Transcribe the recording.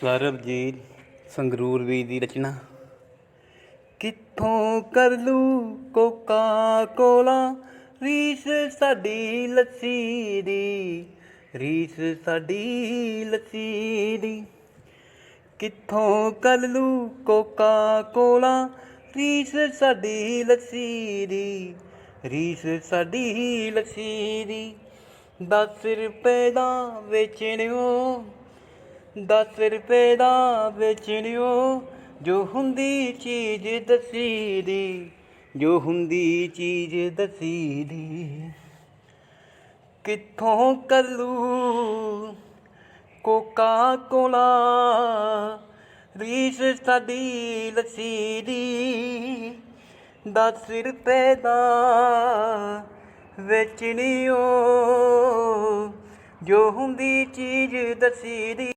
ਸਰਬਜੀਤ ਸੰਗਰੂਰ ਵੀ ਦੀ ਰਚਨਾ। ਕਿੱਥੋਂ ਕਰ ਲੂ ਕੋਕਾ ਕੋਲਾ ਰੀਸ ਸਾਡੀ ਲੱਸੀ ਦੀ, ਰੀਸ ਸਾਡੀ ਲੱਸੀ ਦੀ। ਕਿੱਥੋਂ ਕਰ ਲੂ ਕੋਕਾ ਕੋਲਾ ਰੀਸ ਸਾਡੀ ਲੱਸੀ ਦੀ, ਰੀਸ ਸਾਡੀ ਲੱਸੀ ਦੀ। 10 ਰੁਪਏ ਦਾ ਵੇਚਣਿਓ। 10 ਰੁਪਏ ਦਾ ਵੇਚਣਿਓ ਜੋ ਹੁੰਦੀ ਚੀਜ਼ ਦਸੀ ਦੀ, ਜੋ ਹੁੰਦੀ ਚੀਜ਼ ਦਸੀ ਦੀ। ਕਿੱਥੋਂ ਕੱਲੂ ਕੋਕਾ ਕੋਲਾ ਰੀਸ ਸਾਡੀ ਲੱਸੀ ਦੀ? 10 ਰੁਪਏ ਦਾ ਵੇਚਣਿਓ ਜੋ ਹੁੰਦੀ ਚੀਜ਼ ਦਸੀ ਦੀ।